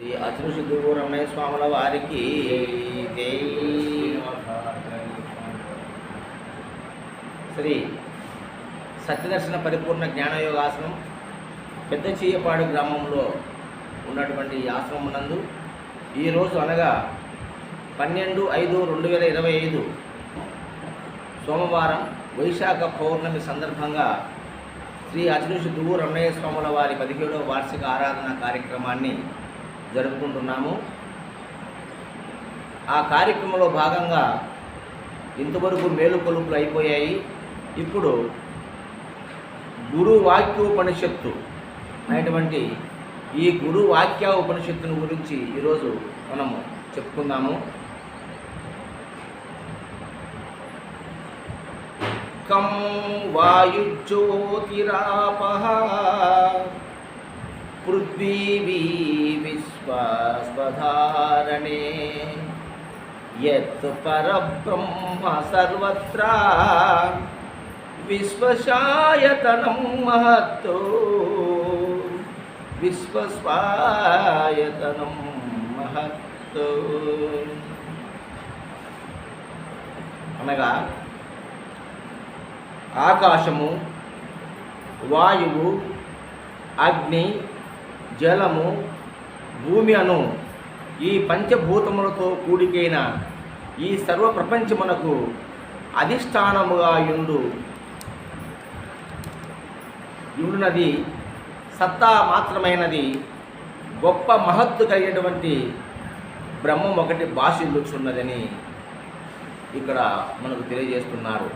శ్రీ అతులు సిద్ధువు రమణయ్య స్వాముల వారికి శ్రీ సత్యదర్శన పరిపూర్ణ జ్ఞానయోగాసనం పెద్ద చీయపాడు గ్రామంలో ఉన్నటువంటి ఆశ్రమం నందు ఈరోజు అనగా పన్నెండు ఐదు రెండు వేల ఇరవై ఐదు సోమవారం వైశాఖ పౌర్ణమి సందర్భంగా శ్రీ అచనుషి దువ్వు రమణయ్య స్వాముల వారి పదిహేడవ వార్షిక ఆరాధన కార్యక్రమాన్ని జరుపుకుంటున్నాము. ఆ కార్యక్రమంలో భాగంగా ఇంతవరకు మేలుకొలుపులు అయిపోయాయి. ఇప్పుడు గురు వాక్యోపనిషత్తు అనేటువంటి ఈ గురు వాక్య ఉపనిషత్తుని గురించి ఈరోజు మనము చెప్పుకుందాము. కం వాయుజ్యోతిరాపహ పృథ్వీ విశ్వస్వధారణే यत् పరబ్రహ్మ సర్వత్ర. విశ్వశాయతనం महत्तो విశ్వస్వాయతనం మహత్తో. అనగా ఆకాశము వాయువు అగ్ని జలము భూమి అను ఈ పంచభూతములతో కూడికైన ఈ సర్వ ప్రపంచమునకు అధిష్టానముగా యుండు. యుండునది సత్తా మాత్రమైనది గొప్ప మహత్తు కలిగినటువంటి బ్రహ్మం ఒకటి భాషిల్లుచున్నదని ఇక్కడ మనకు తెలియజేస్తున్నారు.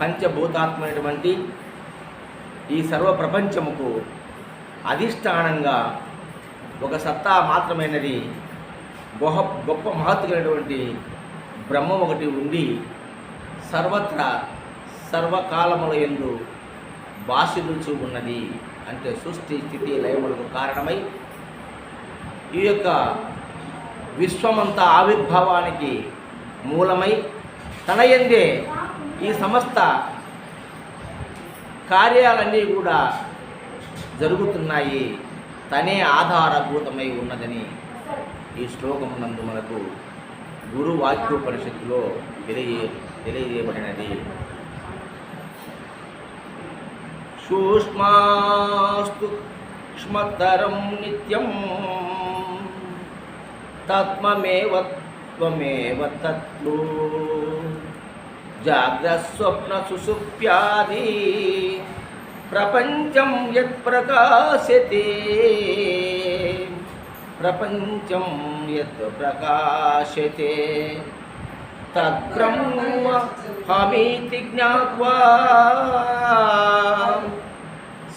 పంచభూతాత్మైనటువంటి ఈ సర్వ ప్రపంచముకు అధిష్టానంగా ఒక సత్తా మాత్రమైనది గొహ గొప్ప మహత్తులైనటువంటి బ్రహ్మం ఒకటి ఉండి సర్వత్రా సర్వకాలముల ఎందు భాషిల్లుచు ఉన్నది అంటే సృష్టి స్థితి లయములకు కారణమై ఈ యొక్క విశ్వమంతా ఆవిర్భావానికి మూలమై తనయందే ఈ సమస్త కార్యాలన్నీ కూడా జరుగుతున్నాయి. తనే ఆధారభూతమై ఉన్నదని ఈ శ్లోకం నందు మనకు గురు వాక్యోపనిషత్తులో తెలియ తెలియజేయబడినది. సూక్ష్మాస్తు క్ష్మతరం నిత్యం తత్మమేవ త్వమేవ తత్లు జాగ్రస్వప్న సుసుప్యాది ప్రపంచం యత్ ప్రకాశతే ప్రపంచం యత్ ప్రకాశతే తద్బ్రహ్మ హమీతి జ్ఞాత్వా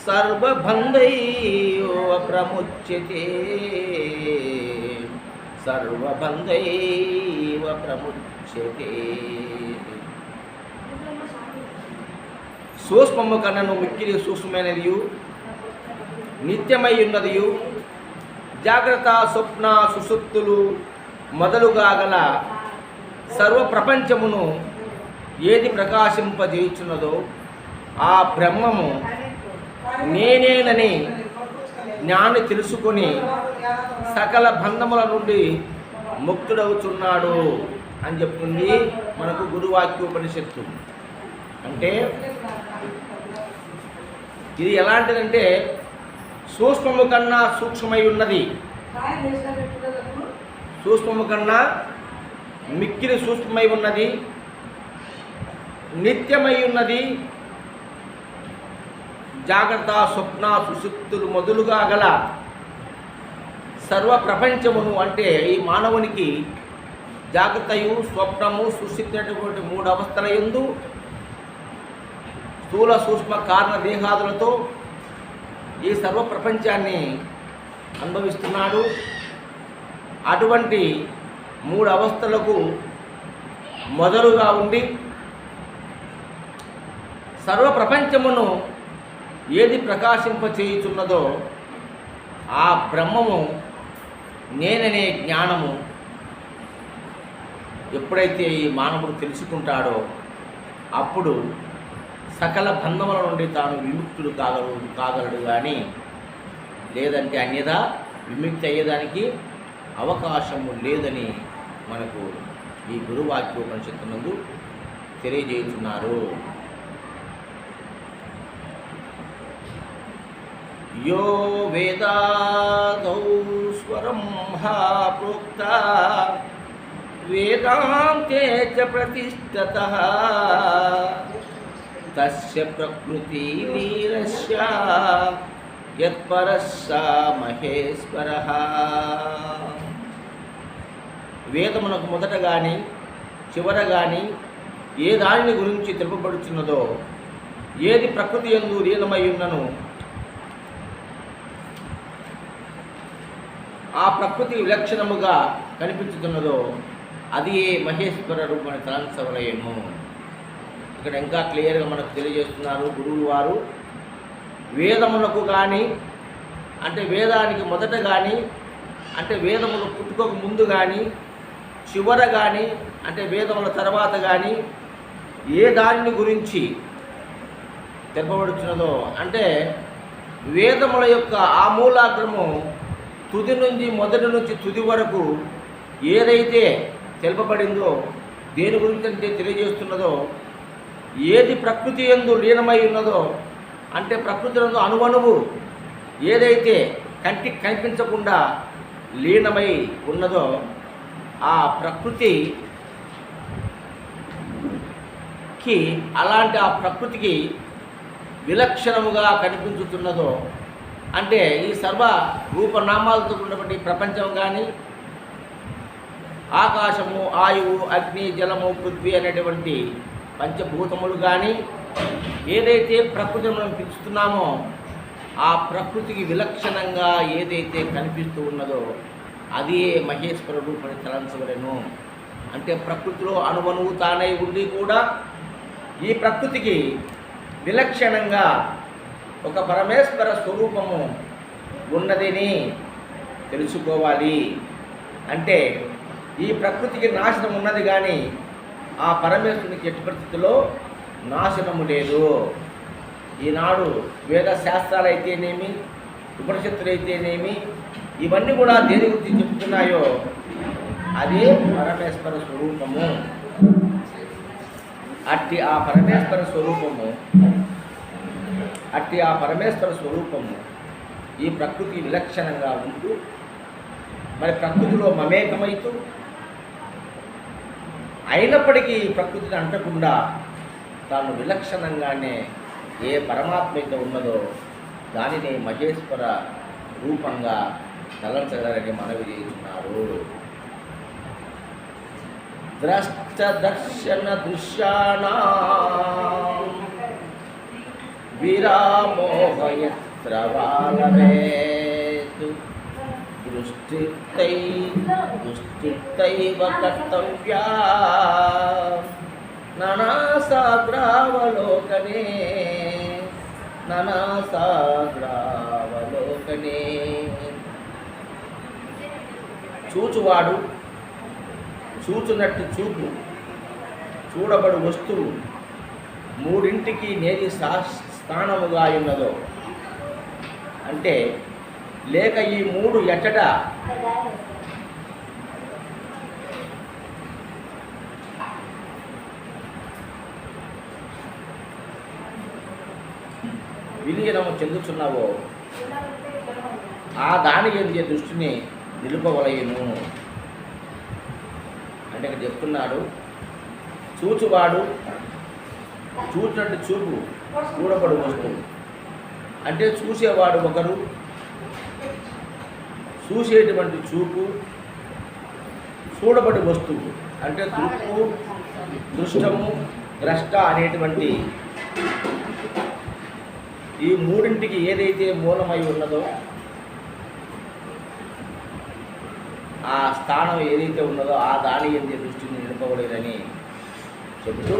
సర్వబంధైవ ప్రముచ్యతే సర్వబంధైవ ప్రముచ్యతే సూక్ష్మము కన్నను మిక్కిలి సూక్ష్మమైనదియు నిత్యమై ఉన్నదియు జాగ్రత్త స్వప్న సుసుప్తులు మొదలుగా గల సర్వ ప్రపంచమును ఏది ప్రకాశింపజేయుచున్నదో ఆ బ్రహ్మము నేనేనని జ్ఞాని తెలుసుకొని సకల బంధముల నుండి ముక్తుడవుతున్నాడు అని చెప్తుంది మనకు గురువాక్యోపనిషత్తు. అంటే ఇది ఎలాంటిదంటే సూక్ష్మము కన్నా సూక్ష్మమై ఉన్నది. సూక్ష్మము కన్నా మిక్కిలి సూక్ష్మమై ఉన్నది. నిత్యమై ఉన్నది. జాగ్రత్త స్వప్న సుశుక్తులు మొదలుగా గల సర్వ ప్రపంచమును అంటే ఈ మానవునికి జాగ్రత్తయు స్వప్నము సుశుక్తినటువంటి మూడు అవస్థల ఎందు స్థూల సూక్ష్మ కారణ దేహాదులతో ఈ సర్వ ప్రపంచాన్ని అనుభవిస్తున్నాడు. అటువంటి మూడు అవస్థలకు మొదలుగా ఉండి సర్వ ప్రపంచమును ఏది ప్రకాశింపచేయుచున్నదో ఆ బ్రహ్మము నేననే జ్ఞానము. ఎప్పుడైతే ఈ మానవుడు తెలుసుకుంటాడో అప్పుడు సకల బంధముల నుండి తాను విముక్తుడు కాగలడు కాగలడు కానీ లేదంటే అన్యదా విముక్తి అయ్యేదానికి అవకాశము లేదని మనకు ఈ గురువాక్యోపనిషత్తు నందు తెలియజేస్తున్నారు యో వేదాదౌ స్వరం ప్రోక్త వేదాంతే చ ప్రతిష్టత. తస్య ప్రకృతి నీరస్య యత్పరస్స మహేశ్వర వేదమునకు మొదట కానీ చివర కానీ ఏ దానిని గురించి తెలుపబడుచున్నదో ఏది ప్రకృతి ఎందు లీనమై ఉన్నను ఆ ప్రకృతి విలక్షణముగా కనిపించుతున్నదో అది ఏ మహేశ్వర రూపని తలంచవలయము ఇక్కడ ఇంకా క్లియర్గా మనకు తెలియజేస్తున్నారు గురువులు వారు. వేదములకు కానీ అంటే వేదానికి మొదట కానీ అంటే వేదములు పుట్టుకోక ముందు కానీ చివర కానీ అంటే వేదముల తర్వాత కానీ ఏ దానిని గురించి తెలపబడుచున్నదో అంటే వేదముల యొక్క ఆమూలాగ్రము తుది నుంచి మొదటి నుంచి తుది వరకు ఏదైతే తెలుపబడిందో దేని గురించి అంటే తెలియజేస్తున్నదో ఏది ప్రకృతి ఎందు లీనమై ఉన్నదో అంటే ప్రకృతి ఎందు అణువణువు ఏదైతే కంటికి కనిపించకుండా లీనమై ఉన్నదో ఆ ప్రకృతికి అలాంటి ఆ ప్రకృతికి విలక్షణముగా కనిపించుతున్నదో అంటే ఈ సర్వ రూపనామాలతో ఉన్నటువంటి ప్రపంచం కానీ ఆకాశము ఆయువు అగ్ని జలము పృథ్వీ అనేటువంటి పంచభూతములు కానీ ఏదైతే ప్రకృతిని మనం పిలుస్తున్నామో ఆ ప్రకృతికి విలక్షణంగా ఏదైతే కనిపిస్తూ ఉన్నదో అది మహేశ్వర రూపని అంటే ప్రకృతిలో అణువణువు తానై ఉండి కూడా ఈ ప్రకృతికి విలక్షణంగా ఒక పరమేశ్వర స్వరూపము ఉన్నదని తెలుసుకోవాలి. అంటే ఈ ప్రకృతికి నాశనం ఉన్నది కానీ ఆ పరమేశ్వరునికి ఎట్టి పరిస్థితిలో నాశనము లేదు. ఈనాడు వేద శాస్త్రాలు అయితేనేమి ఉపనిషత్తులు అయితేనేమి ఇవన్నీ కూడా దేని గురించి చెప్తున్నాయో అది పరమేశ్వర స్వరూపము. అట్టి ఆ పరమేశ్వర స్వరూపము అట్టి ఆ పరమేశ్వర స్వరూపము ఈ ప్రకృతి విలక్షణంగా ఉంటూ మరి ప్రకృతిలో మమేకమైతూ అయినప్పటికీ ప్రకృతిని అంటకుండా తాను విలక్షణంగానే ఏ పరమాత్మ అయితే ఉన్నదో దానిని మహేశ్వర రూపంగా తలంచగలని మనవి చేస్తున్నారు ద్రష్ట దర్శన దృశ్యానా విరామోహయత్ర వాలవేతు దృష్టిత్తై దృష్టిత్తైవ కర్తవ్యా. ననాసాగ్రావలోకనే. ననాసాగ్రావలోకనే. చూచువాడు చూచునట్టు చూపు చూడబడు వస్తువు మూడింటికి నేది సా స్థానముగా ఉన్నదో. అంటే లేక ఈ మూడు ఎచ్చట విలీనము చెందుతున్నావో ఆ దాని ఎందు దృష్టిని నిలుపవలయను అంటే ఇక్కడ చెప్తున్నాడు చూచువాడు చూచినట్టు చూపు చూడబడు వస్తువు. అంటే చూసేవాడు ఒకరు చూసేటువంటి చూపు చూడబడి వస్తువు అంటే దృక్కు దృష్టము ద్రష్ట అనేటువంటి ఈ మూడింటికి ఏదైతే మూలమై ఉన్నదో ఆ స్థానం ఏదైతే ఉన్నదో ఆ దాని ఎందు దృష్టిని నిలుపవలేదని చెబుతూ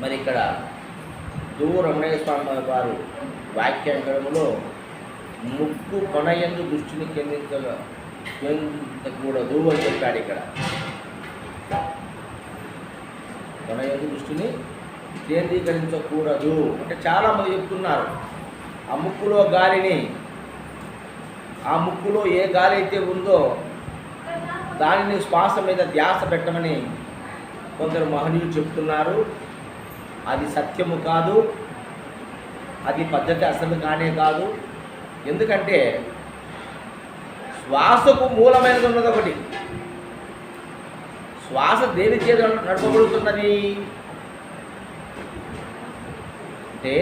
మరి ఇక్కడ దువ్వు స్వామి వారు వాక్యాంకరములో ముక్కు కొనయందు దృష్టిని కేంద్రించ కేంద్రించకూడదు అని చెప్పాడు ఇక్కడ. కొనయందు దృష్టిని కేంద్రీకరించకూడదు అంటే చాలామంది చెప్తున్నారు. ఆ ముక్కులో గాలిని ఆ ముక్కులో ఏ గాలి అయితే ఉందో దానిని శ్వాస మీద ధ్యాస పెట్టమని కొందరు మహనీయులు చెప్తున్నారు. అది సత్యము కాదు అది పద్ధతి అసలు కానే కాదు. ఎందుకంటే శ్వాసకు మూలమైనది ఉన్నది ఒకటి. శ్వాస దేని చేత నడపబడుతున్నది? అంటే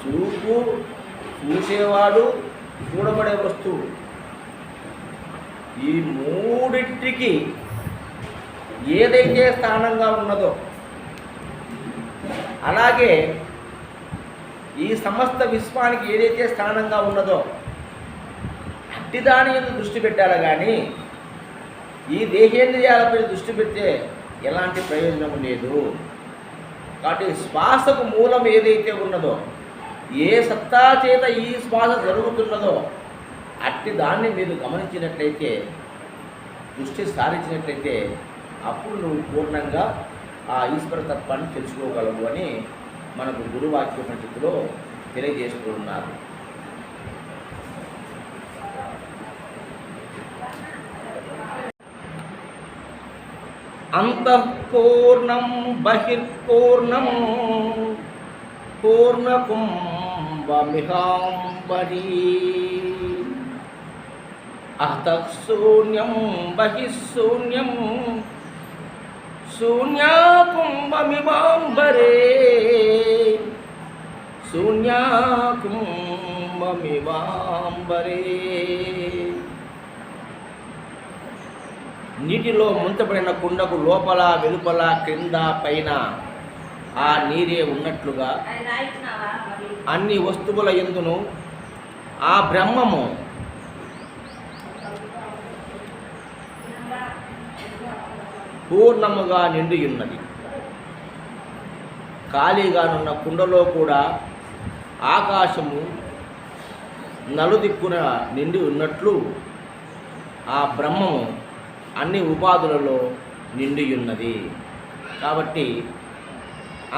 చూపు చూసేవాడు చూడబడే వస్తువు. ఈ మూడింటికి ఏదైతే స్థానంగా ఉన్నదో అలాగే ఈ సమస్త విశ్వానికి ఏదైతే స్థానంగా ఉన్నదో అట్టి దాని మీద దృష్టి పెట్టాలి కానీ ఈ దేహేంద్రియాలపై దృష్టి పెడితే ఎలాంటి ప్రయోజనం లేదు. కాబట్టి శ్వాసకు మూలం ఏదైతే ఉన్నదో ఏ సత్తా చేత ఈ శ్వాస జరుగుతున్నదో అట్టి దాన్ని మీరు గమనించినట్లయితే దృష్టి సారించినట్లయితే అప్పుడు నువ్వు పూర్ణంగా ఆ ఈశ్వర తత్వాన్ని తెలుసుకోగలవు అని మనకు గురువాక్యోపనిషత్తులో తెలియజేస్తూ ఉన్నారు. అంతఃపూర్ణం బహిర్పూర్ణం పూర్ణకుంభమిహాంబరీ అతః శూన్యం బహిః శూన్యాకుంభమివాంబరే శూన్యాకుంభమివాంబరే నీటిలో ముంచబడిన కుండకు లోపల వెలుపల క్రింద పైన ఆ నీరే ఉన్నట్లుగా అన్ని వస్తువుల ఎందును ఆ బ్రహ్మము పూర్ణముగా నిండి ఉన్నది. ఖాళీగానున్న కుండలో కూడా ఆకాశము నలుదిక్కున నిండి ఉన్నట్లు ఆ బ్రహ్మము అన్ని ఉపాధులలో నిండి ఉన్నది. కాబట్టి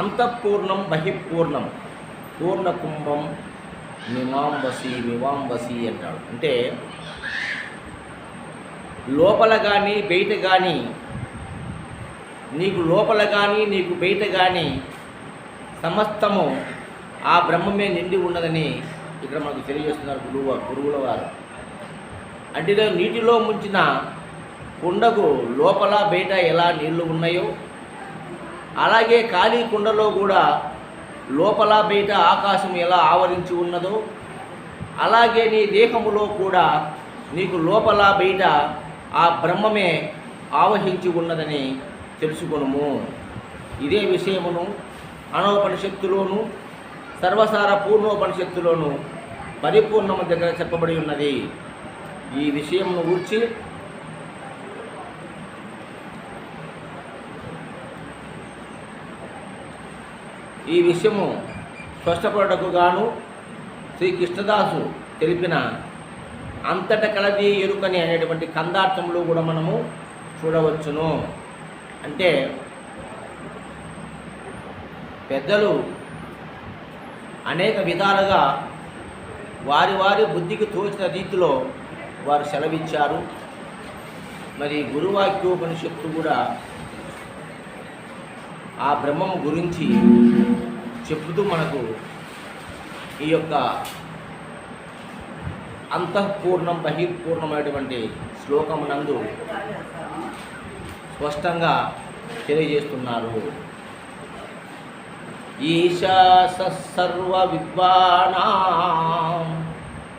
అంతఃపూర్ణం బహిపూర్ణం పూర్ణ కుంభం మిమాంబసి మివాంబసి అంటాడు అంటే లోపల కానీ బయట కానీ నీకు లోపల కానీ నీకు బయట కానీ సమస్తము ఆ బ్రహ్మమే నిండి ఉన్నదని ఇక్కడ మనకు తెలియజేస్తున్నారు గురువు గురువుల వారు. అంటే నీటిలో ముంచిన కుండకు లోపల బయట ఎలా నీళ్ళు ఉన్నాయో అలాగే ఖాళీ కుండలో కూడా లోపల బయట ఆకాశం ఎలా ఆవరించి ఉన్నదో అలాగే నీ దేహములో కూడా నీకు లోపల బయట ఆ బ్రహ్మమే ఆవహించి ఉన్నదని తెలుసుకొనుము. ఇదే విషయమును అనోపనిషత్తులోను సర్వసార పూర్ణోపనిషత్తులోను పరిపూర్ణము దగ్గర చెప్పబడి ఉన్నది. ఈ విషయమును గూర్చి ఈ విషయము స్పష్టపడటకు గాను శ్రీ కృష్ణదాసు తెలిపిన అంతట కలది ఎరుకని అనేటువంటి కందార్థంలో కూడా మనము చూడవచ్చును. అంటే పెద్దలు అనేక విధాలుగా వారి వారి బుద్ధికి తోచిన రీతిలో వారు సెలవిచ్చారు. మరి గురువాక్యోపనిషత్తు కూడా ఆ బ్రహ్మం గురించి చెబుతూ మనకు ఈ యొక్క అంతఃపూర్ణం బహిర్పూర్ణమైనటువంటి శ్లోకమునందు స్పష్టంగా తెలియజేస్తున్నారు. ఈశా సర్వ విద్వానాం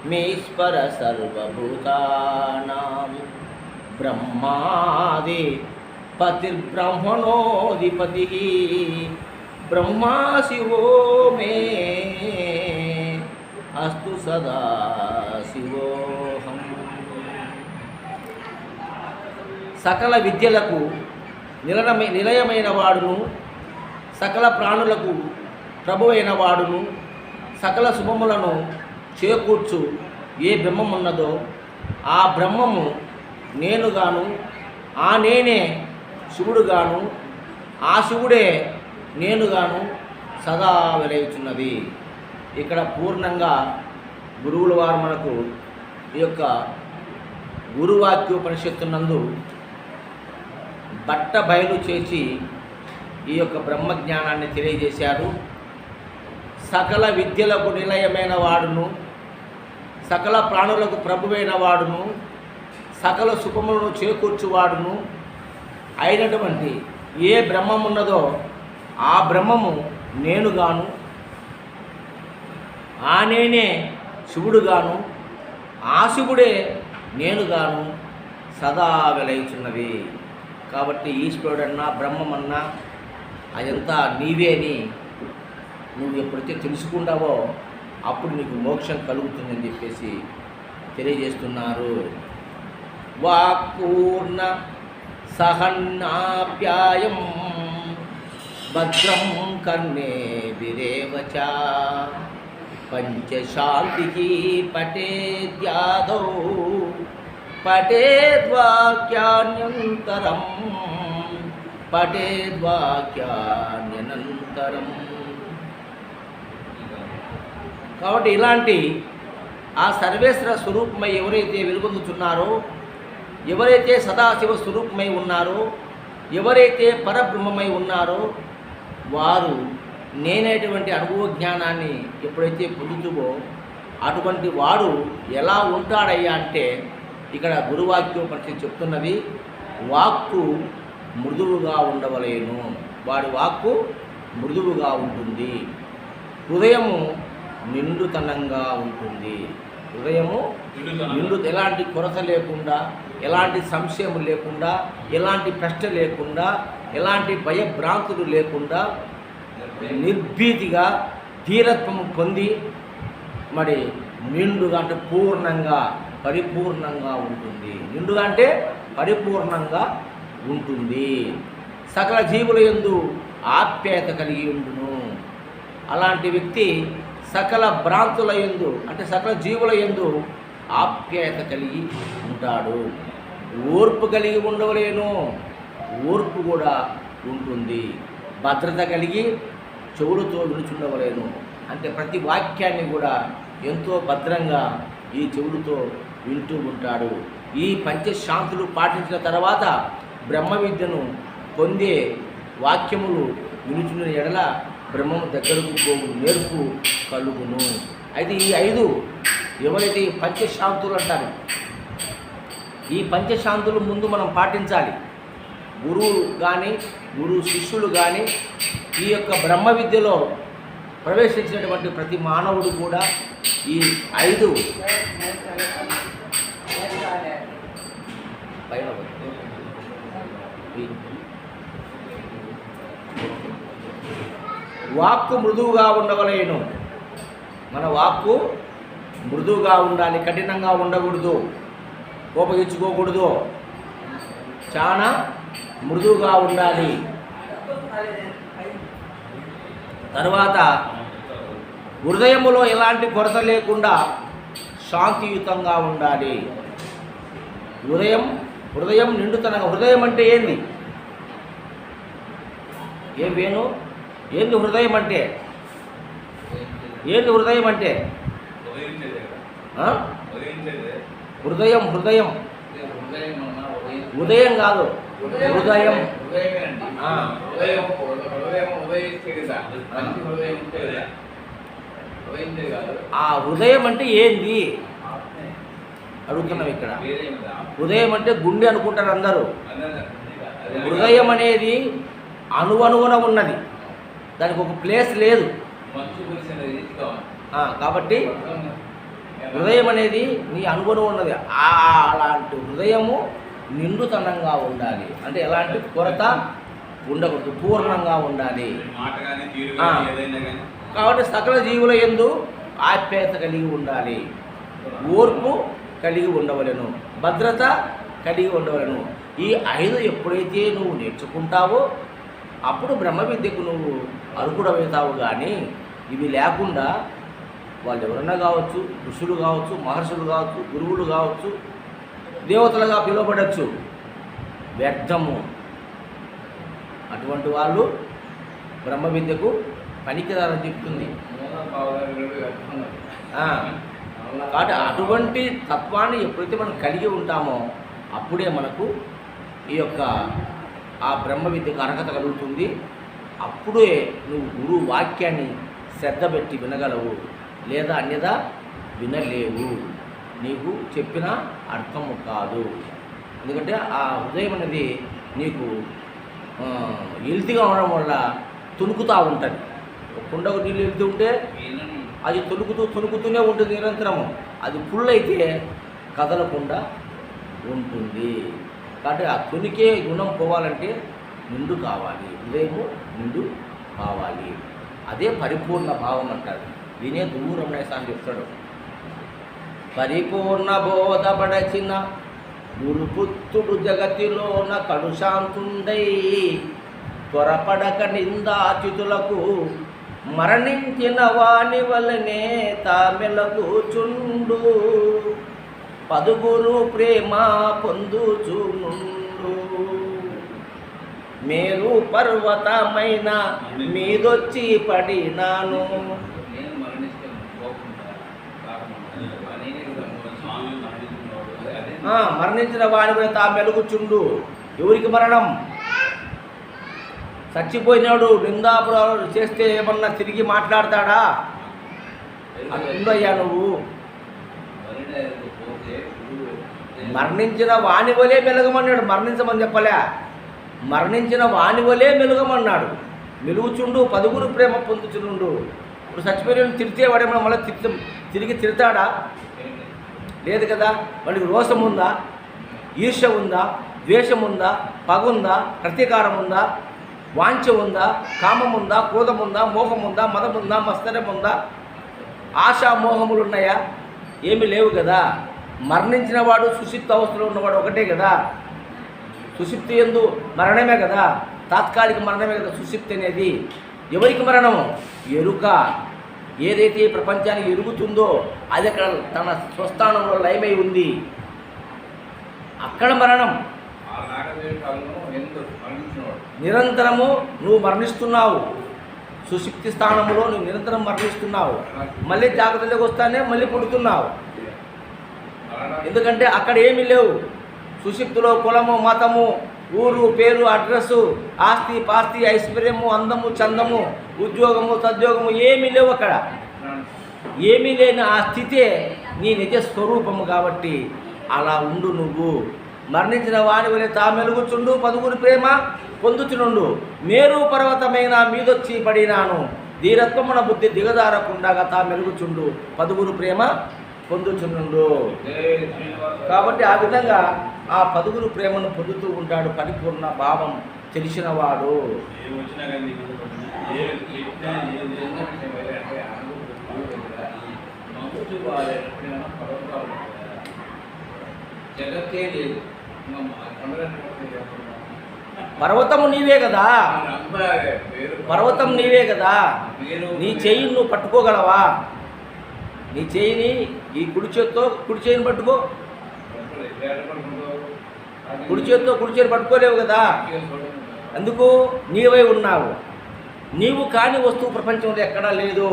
మీశ్వర సర్వభూతానాం బ్రహ్మాది పతిర్బ్రహ్మణోధిపతి బ్రహ్మా శివో మే అస్తు సదా శివ సకల విద్యలకు నిలయమై నిలయమైన వాడును సకల ప్రాణులకు ప్రభు అయిన వాడును సకల శుభములను చేకూర్చు ఏ బ్రహ్మం ఉన్నదో ఆ బ్రహ్మము నేనుగాను ఆ నేనే శివుడుగాను ఆ శివుడే నేనుగాను సదా వెలయుచున్నది. ఇక్కడ పూర్ణంగా గురువుల వారు మనకు ఈ యొక్క గురువాక్యోపనిషత్తునందు బట్ట బయలు చేసి ఈ యొక్క బ్రహ్మజ్ఞానాన్ని తెలియజేశారు. సకల విద్యలకు నిలయమైన వాడును. సకల ప్రాణులకు ప్రభువైన వాడును. సకల సుఖములను చేకూర్చువాడును. అయినటువంటి ఏ బ్రహ్మం ఉన్నదో ఆ బ్రహ్మము నేనుగాను. ఆ నేనే శివుడుగాను. ఆ శివుడే నేనుగాను. సదా వెలయుచున్నది. కాబట్టి ఈశ్వరుడన్నా బ్రహ్మమన్నా అదంతా నీవే అని నువ్వు ఎప్పుడైతే తెలుసుకుంటావో అప్పుడు నీకు మోక్షం కలుగుతుందని చెప్పేసి తెలియజేస్తున్నారు. వాక్పూర్ణ సహన్నాప్యాయం భద్రం కర్ణే విరేవచ. పంచశాంతికి పటేద్యాదౌ పటేద్వాక్యాన్యంతరం. పటేద్వాక్యాన్యనంతరం. కాబట్టి ఇలాంటి ఆ సర్వేశ్వర స్వరూపమై ఎవరైతే వెలుగొందుతున్నారో ఎవరైతే సదాశివ స్వరూపమై ఉన్నారో ఎవరైతే పరబ్రహ్మమై ఉన్నారో వారు నేనేటువంటి అనుభవ జ్ఞానాన్ని ఎప్పుడైతే పొందుతువో అటువంటి వాడు ఎలా ఉంటాడయ్యా అంటే ఇక్కడ గురువాక్యోపనిషత్తు చెప్తున్నది వాక్కు మృదువుగా ఉండవలేను. వాడి వాక్కు మృదువుగా ఉంటుంది. హృదయము నిండుతనంగా ఉంటుంది. హృదయము నిండు ఎలాంటి కొరత లేకుండా ఎలాంటి సంశయం లేకుండా ఎలాంటి ప్రశ్న లేకుండా ఎలాంటి భయభ్రాంతులు లేకుండా నిర్భీతిగా ధీరత్వము పొంది మరి నిండుగా అంటే పూర్ణంగా పరిపూర్ణంగా ఉంటుంది. నిండుగా అంటే పరిపూర్ణంగా ఉంటుంది. సకల జీవుల యందు ఆప్యాయత కలిగి ఉండును. అలాంటి వ్యక్తి సకల భ్రాంతుల యందు అంటే సకల జీవుల యందు ఆప్యాయత కలిగి ఉంటాడు. ఓర్పు కలిగి ఉండవలేను. ఓర్పు కూడా ఉంటుంది. భద్రత కలిగి చెవులతో వినుచుండవలేను. అంటే ప్రతి వాక్యాన్ని కూడా ఎంతో భద్రంగా ఈ చెవులతో వింటూ ఉంటాడు. ఈ పంచశాంతులు పాటించిన తర్వాత బ్రహ్మ విద్యను పొందే వాక్యములు వినుచున్న ఎడల బ్రహ్మము దగ్గరకు పోగు నేర్పు కలుగును. అయితే ఈ ఐదు ఎవరైతే ఈ పంచశాంతులు అంటారు ఈ పంచశాంతులు ముందు మనం పాటించాలి. గురువు కానీ గురువు శిష్యులు కానీ ఈ యొక్క బ్రహ్మ విద్యలో ప్రవేశించినటువంటి ప్రతి మానవుడు కూడా ఈ ఐదు పైన ఈ- వాక్కు మృదువుగా ఉండవలేను. మన వాక్కు మృదువుగా ఉండాలి కఠినంగా ఉండకూడదు కోపగించుకోకూడదు. చాలా మృదువుగా ఉండాలి. తర్వాత హృదయములో ఎలాంటి కొరత లేకుండా శాంతియుతంగా ఉండాలి. హృదయం హృదయం నిండుతనంగా హృదయం అంటే ఏంది? ఏం వేణు? ఏంది హృదయం అంటే? ఏంది హృదయం అంటే? హృదయం హృదయం. ఉదయం కాదు. హృదయం. ఆ. ఆ హృదయం అంటే ఏంది? అడుగుతున్నాం ఇక్కడ. హృదయం అంటే గుండె అనుకుంటారు అందరూ. హృదయం అనేది అణువణువున ఉన్నది. దానికి ఒక ప్లేస్ లేదు. కాబట్టి హృదయం అనేది నీ అనుగుణం ఉన్నది. అలాంటి హృదయము నిండుతనంగా ఉండాలి. అంటే ఎలాంటి కొరత ఉండకూడదు పూర్ణంగా ఉండాలి. కాబట్టి సకల జీవుల ఎందు ఆప్యాయత కలిగి ఉండాలి. ఓర్పు కలిగి ఉండవలను భద్రత కలిగి ఉండవలను. ఈ ఐదు ఎప్పుడైతే నువ్వు నేర్చుకుంటావో అప్పుడు బ్రహ్మ విద్యకు నువ్వు అర్హుడవుతావు కానీ ఇవి లేకుండా వాళ్ళు ఎవరన్నా కావచ్చు ఋషులు కావచ్చు మహర్షులు కావచ్చు గురువులు కావచ్చు దేవతలుగా పిలువబడచ్చు. వ్యర్థము. అటువంటి వాళ్ళు బ్రహ్మ విద్యకు పనికిరారని చెప్తుంది కాబట్టి అటువంటి తత్వాన్ని ఎప్పుడైతే మనం కలిగి ఉంటామో అప్పుడే మనకు ఈ యొక్క ఆ బ్రహ్మ విద్యకు అర్హత కలుగుతుంది. అప్పుడే నువ్వు గురువు వాక్యాన్ని శ్రద్ధ పెట్టి వినగలవు లేదా అన్యదా? వినలేవు. నీకు చెప్పిన అర్థము కాదు. ఎందుకంటే ఆ హృదయం అనేది నీకు ఎల్తిగా ఉండడం వల్ల తుణుకుతూ ఉంటుంది. ఒక కుండకు నీళ్ళు వెళ్తూ ఉంటే అది తొలుకుతూ తొలుకుతూనే ఉంటుంది నిరంతరము. అది ఫుల్ అయితే కదలకుండా ఉంటుంది. కాబట్టి ఆ తొలికే గుణం పోవాలంటే నిండు కావాలి. హృదయము నిండు కావాలి. అదే పరిపూర్ణ భావం అంటారు దీనే దూరం అని చెప్తాడు. పరిపూర్ణ బోధపడచిన గురుపుత్రుడు జగతిలోన కడుశాంతుండై త్వరపడక నిందాచితులకు మరణించిన వాని వలనే తామెలగూచుండు పదుగురు ప్రేమ పొందుచునుండు. మేరు పర్వతమైన మీదొచ్చి పడినాను. మరణించిన వాని కూడా తా మెలుగుచుండు. ఎవరికి మరణం? చచ్చిపోయినాడు నిందాపురాలు చేస్తే ఏమన్నా తిరిగి మాట్లాడతాడా? అట్లుండయ్యా నువ్వు. మరణించిన వాణి వలే మెలగమన్నాడు. మరణించమని చెప్పలే? మరణించిన వాణి వలే మెలుగమన్నాడు. మెలుగుచుండు పదుగురు ప్రేమ పొందుచుండు ఇప్పుడు చచ్చిపోయిన తిరితే వాడేమో మళ్ళీ తిరిగి తిరిగి తిరుతాడా లేదు కదా. వాడికి రోషం ఉందా? ఈర్ష ఉందా? ద్వేషం ఉందా? పగుందా ప్రతీకారం ఉందా? వాంఛ ఉందా? కామం ఉందా? క్రోధం ఉందా? మోహం ఉందా? మదం ఉందా? మస్తరం ఉందా? ఆశా మోహములు ఉన్నాయా ఏమీ లేవు కదా. మరణించిన వాడు సుషిప్త అవస్థలో ఉన్నవాడు ఒకటే కదా? సుషిప్తి ఎందు మరణమే కదా? తాత్కాలిక మరణమే కదా సుషిప్తి అనేది? ఎవరికి మరణము? ఎరుక. ఏదైతే ప్రపంచానికి ఎరుగుతుందో అది అక్కడ తన స్వస్థానంలో లయమై ఉంది. అక్కడ మరణం. నిరంతరము నువ్వు మరణిస్తున్నావు. సుశక్తి స్థానంలో నువ్వు నిరంతరం మరణిస్తున్నావు. మళ్ళీ జాగ్రత్తలోకి వస్తానే మళ్ళీ పుడుతున్నావు. ఎందుకంటే అక్కడ ఏమీ లేవు. సుషిప్తులో కులము మతము ఊరు పేరు అడ్రస్సు ఆస్తి పాస్తి ఐశ్వర్యము అందము చందము ఉద్యోగము సద్యోగము ఏమీ లేవు అక్కడ. ఏమీ లేని ఆ స్థితే నీ నిజ స్వరూపము కాబట్టి అలా ఉండు నువ్వు. మరణించిన వాడి వలె తా మెలుగుచుండు పదుగురు ప్రేమ పొందుచునుండు. మేరు పర్వతమైన మీదొచ్చి పడినాను. ధీరత్వమున బుద్ధి దిగదారకుండా తా మెలుగుచుండు పదుగురు ప్రేమ పొందుచునుండు. కాబట్టి ఆ విధంగా ఆ పదుగురు ప్రేమను పొందుతూ ఉంటాడు పరిపూర్ణ భావం తెలిసినవాడు. ఏమొచ్చినా పర్వతము నీవే కదా. పర్వతం నీవే కదా. నీ చేయి నువ్వు పట్టుకోగలవా? నీ చెయ్యిని ఈ కుడి చేత్తో కుడి చేయని పట్టుకో. కుడి చేత్తో కుడి చేయని పట్టుకోలేవు కదా. అందుకు నీవై ఉన్నావు. నీవు కాని వస్తువు ప్రపంచంలో ఎక్కడా లేదు.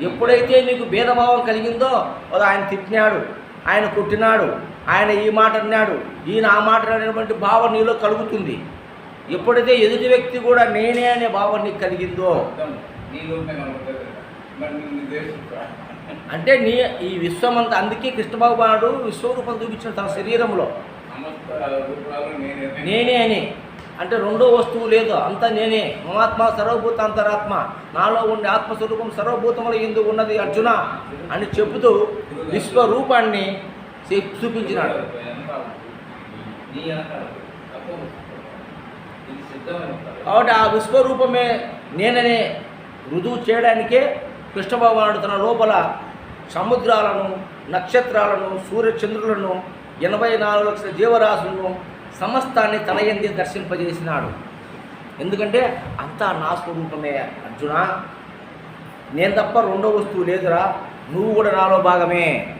ఎప్పుడైతే నీకు భేదభావం కలిగిందో అది ఆయన తిట్టినాడు ఆయన కొట్టినాడు ఆయన ఈ మాట అన్నాడు ఈయన ఆ మాట అనేటువంటి భావం నీలో కలుగుతుంది. ఎప్పుడైతే ఎదుటి వ్యక్తి కూడా నేనే అనే భావం నీకు కలిగిందో అంటే నీ ఈ విశ్వమంతా అందుకే కృష్ణ భగవానుడు విశ్వరూపం చూపించిన తన శరీరంలో. నేనే అని. అంటే రెండో వస్తువు లేదు అంతా నేనే. మమాత్మ సర్వభూత అంతరాత్మ నాలో ఉండే ఆత్మస్వరూపం సర్వభూతముల ఎందు ఉన్నది అర్జున అని చెబుతూ విశ్వరూపాన్ని చూపించినాడు. కాబట్టి ఆ విశ్వరూపమే నేననే రుజువు చేయడానికే కృష్ణ భగవానుడు తన లోపల. సముద్రాలను నక్షత్రాలను సూర్యచంద్రులను ఎనభై నాలుగు లక్షల జీవరాశులను సమస్తాన్ని తన ఎంది దర్శింపజేసినాడు. ఎందుకంటే అంతా నా స్వరూపమే అర్జున. నేను తప్ప రెండో వస్తువు లేదురా. నువ్వు కూడా నాలో భాగమే.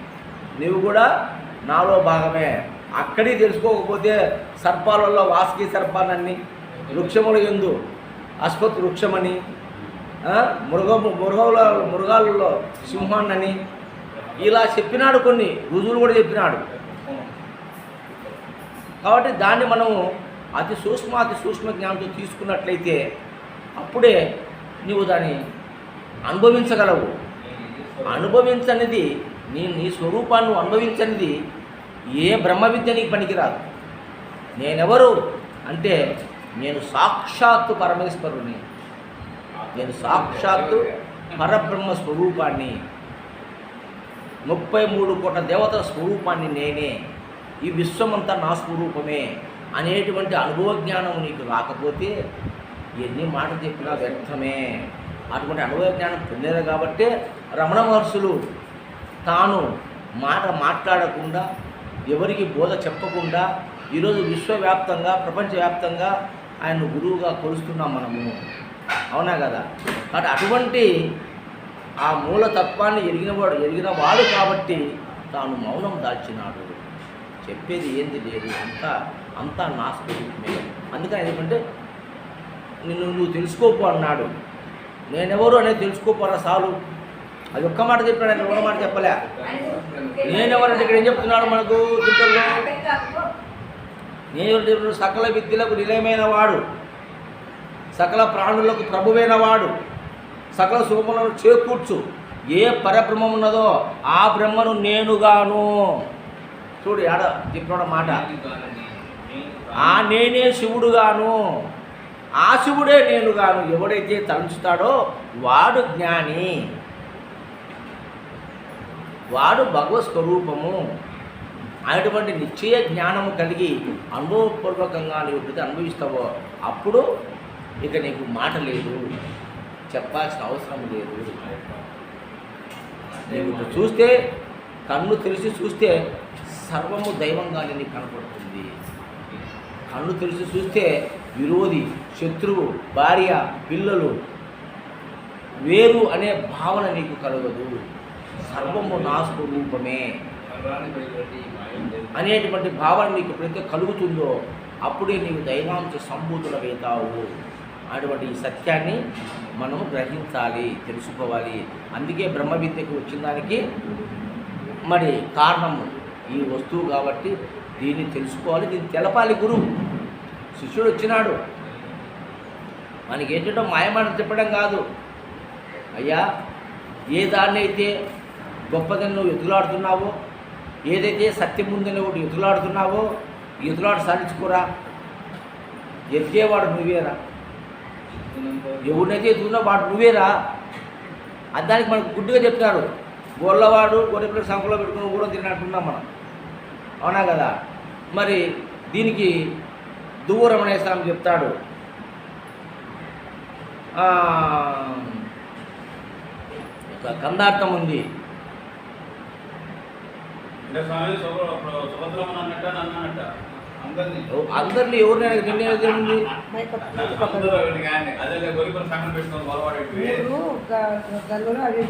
నువ్వు కూడా నాలో భాగమే. అక్కడే తెలుసుకోకపోతే సర్పాలలో వాసుకి సర్పాలన్నీ వృక్షముల ఎందు అశ్వత్ వృక్షమని ఆ, మృగ మృగముల మృగాలలో సింహాన్నని ఇలా చెప్పినాడు కొన్ని రుజువులు కూడా చెప్పినాడు. కాబట్టి దాన్ని మనము అతి సూక్ష్మ అతి సూక్ష్మ జ్ఞానంతో తీసుకున్నట్లయితే అప్పుడే నువ్వు దాన్ని అనుభవించగలవు. అనుభవించనిది నీ నీ స్వరూపాన్ని అనుభవించనిది ఏ బ్రహ్మ విద్య నీకు పనికిరాదు. నేనెవరు అంటే నేను సాక్షాత్తు పరమేశ్వరుని. నేను సాక్షాత్తు పరబ్రహ్మ స్వరూపాన్ని ముప్పై మూడు కోట్ల దేవతల స్వరూపాన్ని నేనే. ఈ విశ్వమంతా నా స్వరూపమే అనేటువంటి అనుభవ జ్ఞానం నీకు రాకపోతే ఎన్ని మాటలు చెప్పినా వ్యర్థమే. అటువంటి అనుభవ జ్ఞానం పొందారు కాబట్టి రమణ మహర్షులు తాను మాట మాట్లాడకుండా ఎవరికి బోధ చెప్పకుండా ఈరోజు విశ్వవ్యాప్తంగా ప్రపంచవ్యాప్తంగా ఆయన గురువుగా కొలుస్తున్నాం మనము. అవునా కదా? కాబట్టి అటువంటి ఆ మూలతత్వాన్ని ఎరిగినవాడు ఎరిగిన వాడు కాబట్టి తాను మౌనం దాల్చినాడు. చెప్పేది ఏంది లేదు అంతా అంతా నా స్వరూపమే అందుకని ఎందుకంటే నిన్ను నువ్వు తెలుసుకోపు అన్నాడు. నేనెవరు అనేది తెలుసుకోపోరా సాలు? అది ఒక్క మాట చెప్పాడు ఆయన ఒక మాట చెప్పలే. నేనెవరంటే ఇక్కడ ఏం చెప్తున్నాడు మనకు నేను సకల విద్యలకు నిలయమైన వాడు సకల ప్రాణులకు ప్రభువైన వాడు సకల శుభములను చేకూర్చు. ఏ పరబ్రహ్మం ఉన్నదో ఆ బ్రహ్మను నేనుగాను. చూడు ఆడ చెప్పిన మాట. ఆ నేనే శివుడుగాను. ఆ శివుడే నేనుగాను. ఎవడైతే తలంచుతాడో వాడు జ్ఞాని. వాడు భగవత్ స్వరూపము అటువంటి నిశ్చయ జ్ఞానము కలిగి అనుభవపూర్వకంగా నీవు అనుభవిస్తావో అప్పుడు ఇక నీకు మాట లేదు. చెప్పాల్సిన అవసరం లేదు. నీవు ఇప్పుడు చూస్తే కన్ను తెలిసి చూస్తే సర్వము దైవంగానే నీకు కనపడుతుంది. కన్ను తెలిసి చూస్తే విరోధి శత్రువు భార్య పిల్లలు వేరు అనే భావన నీకు కలగదు. సర్వము నా స్వరూపమే అనేటువంటి భావన నీకు ఎప్పుడైతే కలుగుతుందో అప్పుడే నీవు దైవాంశ సంభూతులవుతావు. అటువంటి ఈ సత్యాన్ని మనం గ్రహించాలి తెలుసుకోవాలి. అందుకే బ్రహ్మ విద్యకు వచ్చిన దానికి మరి కారణము ఈ వస్తువు కాబట్టి దీన్ని తెలుసుకోవాలి దీన్ని తెలపాలి గురువు శిష్యుడు వచ్చినాడు. మనకి ఏంటంటే మాయమాట చెప్పడం కాదు. అయ్యా ఏ దాన్ని అయితే గొప్పదని నువ్వు ఎదులాడుతున్నావో ఏదైతే సత్యం ఉందని ఒకటి ఎదులాడుతున్నావో ఎదులాడు సాధించుకోరా. ఎదిగేవాడు నువ్వేరా. ఎవరినైతే ఎదుగున్నా వాడు నువ్వేరా? అది దానికి మనకు గుడ్డుగా చెప్తారు గొల్లవాడు గొర్రెపిల్ల సంఖలో పెట్టుకుని ఊరం తిన్నట్టున్నాం మనం. అవునా కదా? మరి దీనికి దూరం స్వామి చెప్తాడు. ఒక కందార్థం ఉంది. అంటే స్వామి సుభ- అన్నట్ట అన్నట్ట? అందరినీ. ఎవరినైనా నిర్ణయం ఉంది గల్లులు అవి